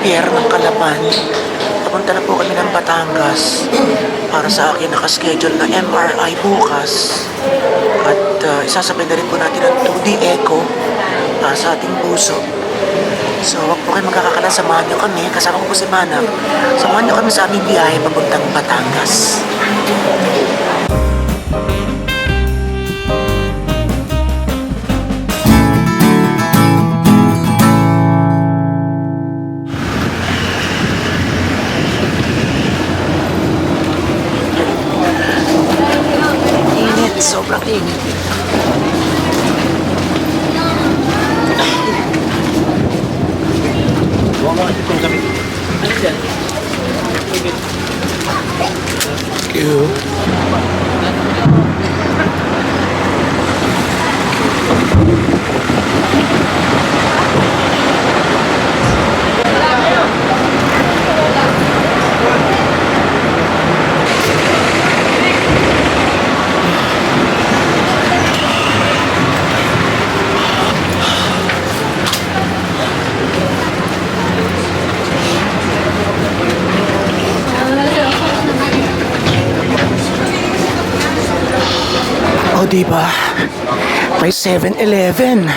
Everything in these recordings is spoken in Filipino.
pier ng Kalapan. Papunta na po kami ng Batangas. Para sa akin, nakaschedule na MRI bukas. At uh, isasabay na rin po natin ang 2D echo para sa ating puso. So, wag po kayo magkakakala. Samahan nyo kami. Kasama ko po si Manang. Samahan nyo kami sa aming biyahe papuntang Batangas. Init. Sobrang init. Thank you. Di ba? May 7-Eleven.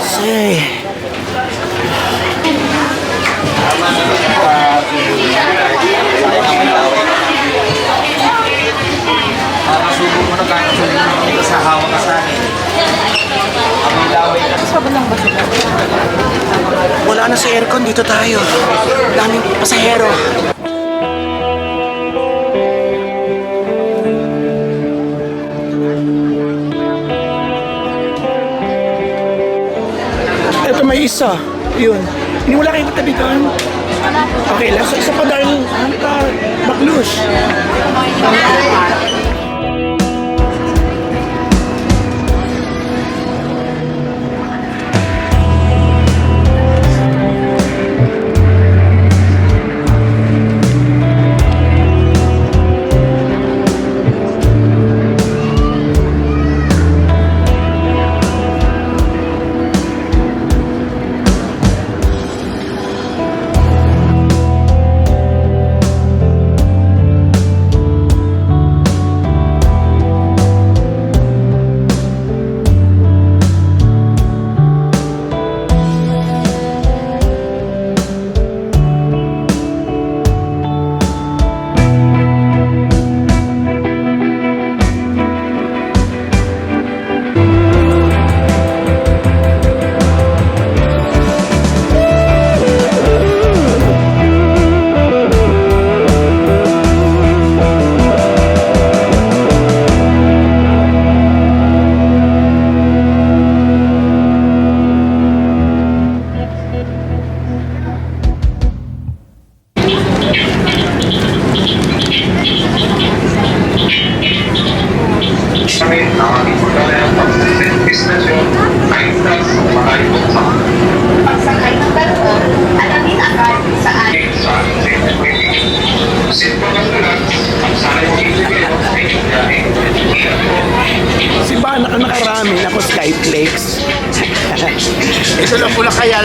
Say. Nakasubo mo sa hawak ka. Wala na sa aircon, dito tayo. Daming pasahero. Isa. Yun. Hindi wala kayo katabi doon? Okay lang. So, isa pa dahil hanta, baklush.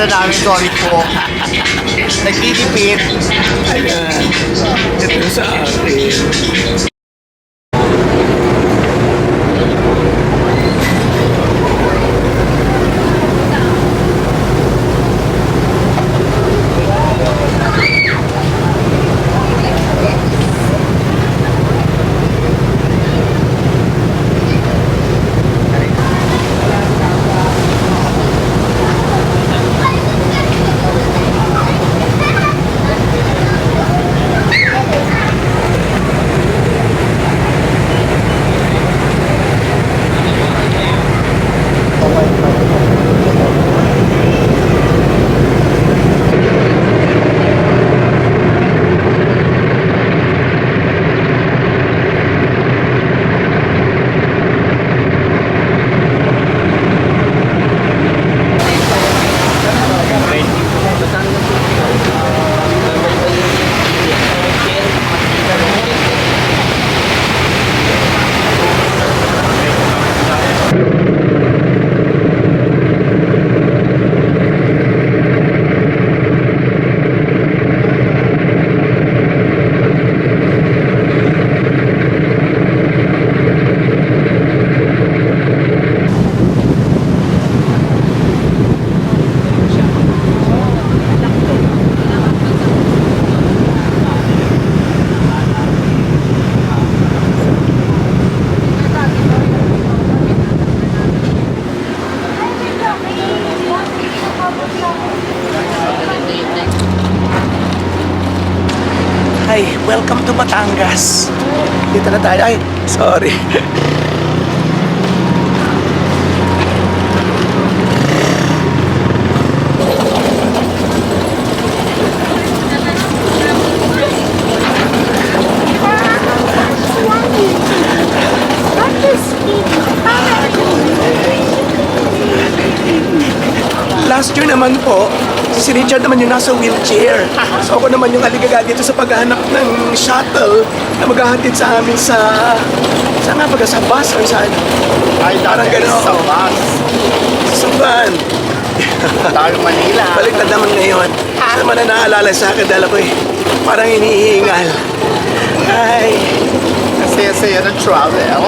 Na namin, sorry po. Nagtitipid. Ayan. Ito sa akin. Batangas. Dito na tayo. Ay, sorry. Last year naman po, si Richard naman yung nasa wheelchair. So ako naman yung aligaga dito sa paghahanap ng shuttle na maghahatid sa amin sa... Saan nga baga? Sa bus or saan? Ay, Parang gano'n. sa bus. Sa van. Tayo Manila. Baliktad naman ngayon. Ano naman na naalala sa akin dahil ako eh, parang hinihingal. Ay, Kasi saya ng travel.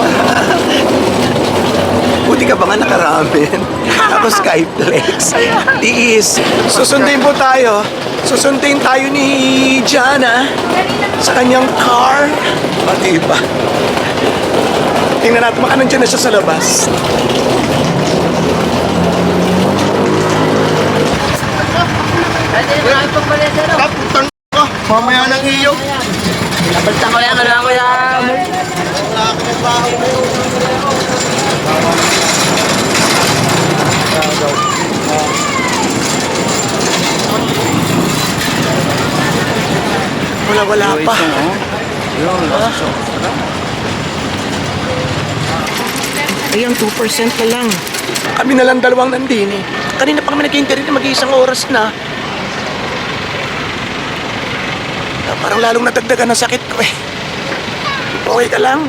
buti ka ba nga nakaramen? Ako Skyplex. Tiis. Susundin po tayo. Susundin tayo ni Jana sa kanyang car. O, diba? Tingnan natin, baka nandiyan na siya sa labas. Kaputang ko. Mamaya ng iyo. Basta ko yan, ano ko yan. Wala, wala pa. Ayun, 2% na lang. Kami na lang dalawang nandini. Kanina pa kami nag-interview, mag-iisang oras na. Ah, Parang lalong natagdagan ng sakit ko eh. Okay ka lang?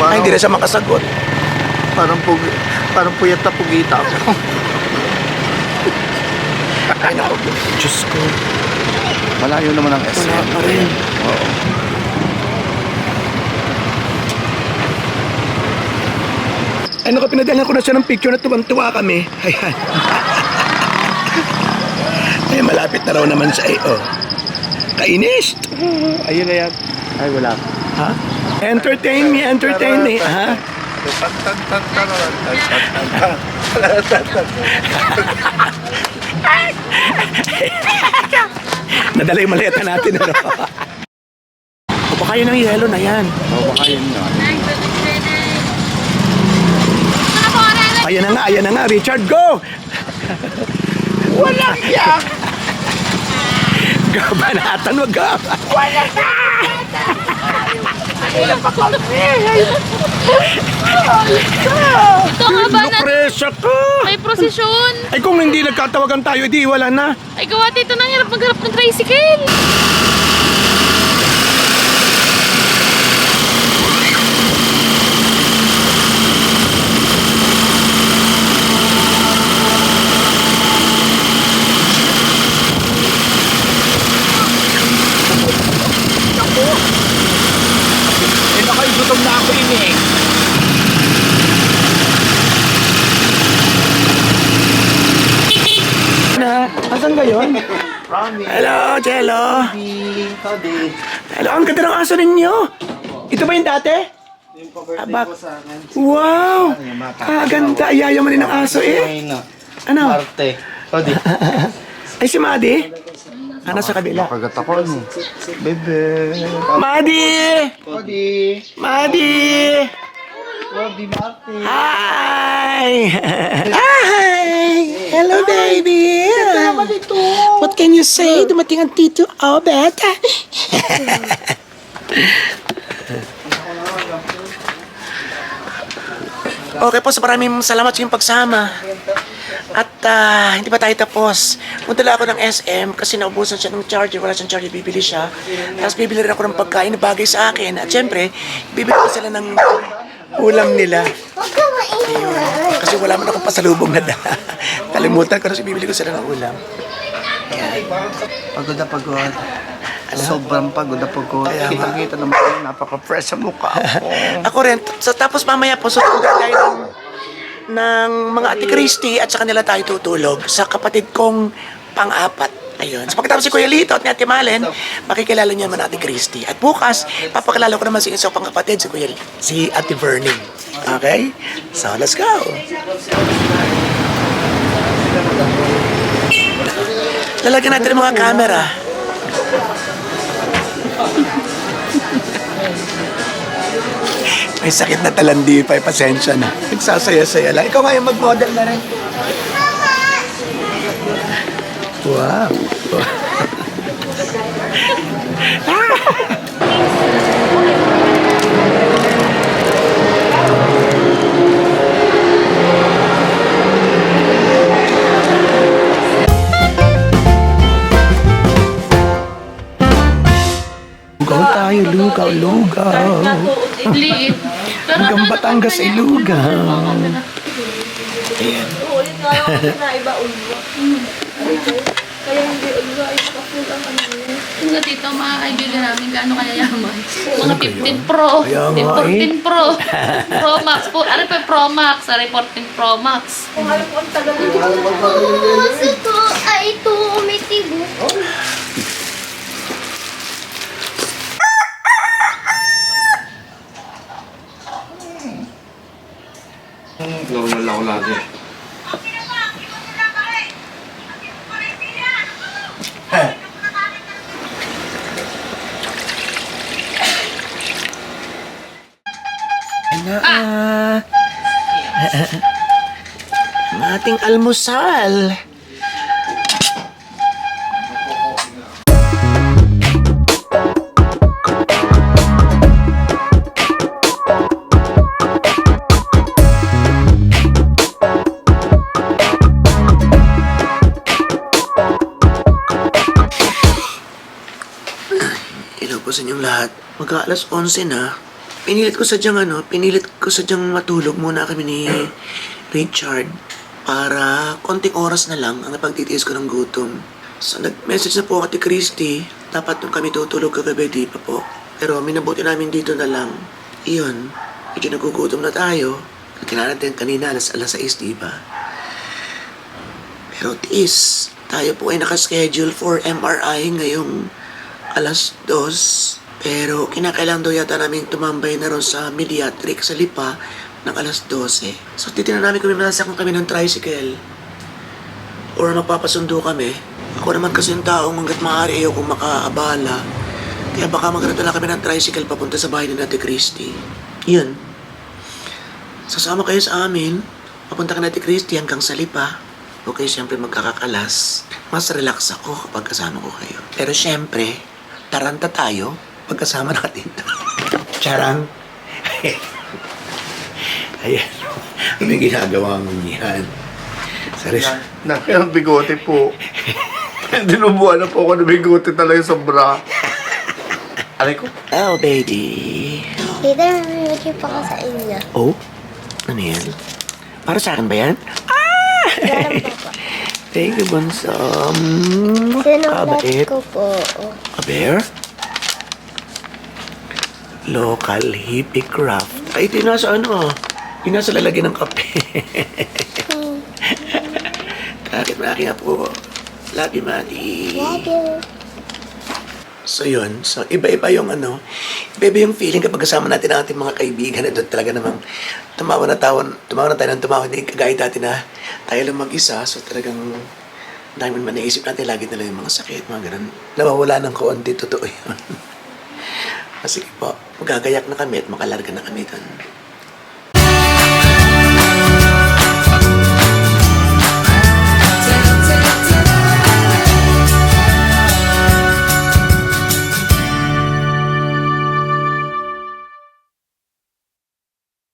Ay, hindi na siya makasagot. Parang, pug, parang puyat na pugita ako. Ay, naku. Diyos ko. Malayo naman ang SM. Wala pa rin. Ano ka pinadala ko na siya ng picture na tuwang-tuwa kami. Ayan. Ay, malapit na raw naman siya eh. Oh. Kainis! Ayun na yan. Ay, wala. Ha? Entertain me, entertain me. Ha? Nadala yung maleta natin. Ano? o baka yun ang yelo na yan. O, baka yun na. Ayan na nga, ayan na nga. Richard, go! Walang yak! Gabanatan, wag ka. Ito nga ba na ka! may prosesyon? Ay kung hindi nagkatawagan tayo, di wala na. Ay gawa dito nang hirap magharap ng tricycle. Eh, nakay gutom na ako ini eh. Na, asan gayon? Hello, Jello. Hello, ang ganda ng aso ninyo. Ito ba yung dati? Abak. Wow! Ah, ganda. Ayaya mo rin ng aso eh. Ano? Arte. Kodi. Ay, si Madi? Ano sa kabila? Kagat ako ano. Bebe. Madi! Kodi. Madi! Kodi Marte. Hi! Hi! Hello, baby! What can you say? Dumating ang Tito Obet. okay po, so maraming salamat sa inyong pagsama. At ah, hindi pa tayo tapos. Punta lang ako ng SM kasi naubusan siya ng charger. Wala siyang charger, bibili siya. Tapos bibili rin ako ng pagkain na bagay sa akin. At syempre, bibili ko sila ng ulam nila. Ayun. Kasi wala man akong pasalubong na da. Kalimutan ko kasi bibili ko sila ng ulam. Pagod na pagod. Sobrang pagod na pagod. Kaya nga. Kitang-kita naman yung napaka-fresh sa mukha ko. Ako rin. So, tapos mamaya po, susunod tayo ng, ng mga Ate Christy at sa kanila tayo tutulog sa kapatid kong pang-apat. Ayun. So pagkatapos si Kuya Lito at ni Ate Malen, makikilala niyo naman Ate Christy. At bukas, papakilala ko naman si isang pang kapatid, si Kuya, si Ate Verning. Okay? So let's go! Lalagyan natin ang mga camera. May sakit na talandi pa, eh. pasensya na. Nagsasaya-saya lang. Ikaw ngayon mag-model na rin. Wow. Lugaw, lugaw. Liit. Hanggang ano, Batangas ay lugaw. Ayan. Nga dito, mga kaibigan namin, gaano kaya yaman? Mga 15 Pro, Kaya nga yung eh. 14 Pro, Pro Max po. Ano pa Pro Max? Ano yung 14 Pro Max? Puso ko ay tumitibo. Lawal ako lagi. Na, ang ating almusal. Hello po sa inyong lahat. Magka alas 11 na. Pinilit ko sadyang ano, pinilit ko sadyang matulog muna kami ni Richard para konting oras na lang ang napagtitiis ko ng gutom. So nag-message na po ako kay Christy, dapat nung kami tutulog kagabi, di pa po. Pero minabuti namin dito na lang. Iyon, medyo nagugutom na tayo. Kailangan natin kanina alas alas 6, di ba? Pero tiis, tayo po ay nakaschedule for MRI ngayong alas dos. Pero kinakailangan daw yata namin tumambay na ron sa mediatric sa Lipa ng alas 12. So titignan namin kung may masakang kami ng tricycle. Or magpapasundo kami. Ako naman kasi yung taong hanggat maaari ayaw kong makaabala. Kaya baka magkatala kami ng tricycle papunta sa bahay ni Nate Christie. Yun. Sasama kayo sa amin. Papunta ka Nate Christie hanggang sa Lipa. Okay, siyempre magkakakalas. Mas relax ako kapag kasama ko kayo. Pero siyempre, taranta tayo pagkasama natin. Charang. Ayan. May ginagawa mo yan. Sorry. Naki ang bigote po. Dinubuan na po ako ng bigote talaga sobra. Aray ko. Oh, baby. Tita, may pa ka sa inyo. Oh? Ano yan? Para sa akin ba yan? Po. Thank you, Bunso. Mm, Sinulat kabait. ko po. A bear? Local hippie craft. Ay, ito yung nasa ano. Yung nasa lalagyan ng kape. Bakit na aking apo? Love you, Madi. Love you. So yun, so iba-iba yung ano, iba-iba yung feeling kapag kasama natin ang ating mga kaibigan na talaga namang tumawa na tawan, tumawa na tayo ng tumawa, hindi kagaya dati na tayo lang mag-isa, so talagang dahil man naisip natin lagi na lang yung mga sakit, mga ganun. Nawawala ng kaunti, totoo yun. Sige po, magagayak na kami at makalarga na kami doon.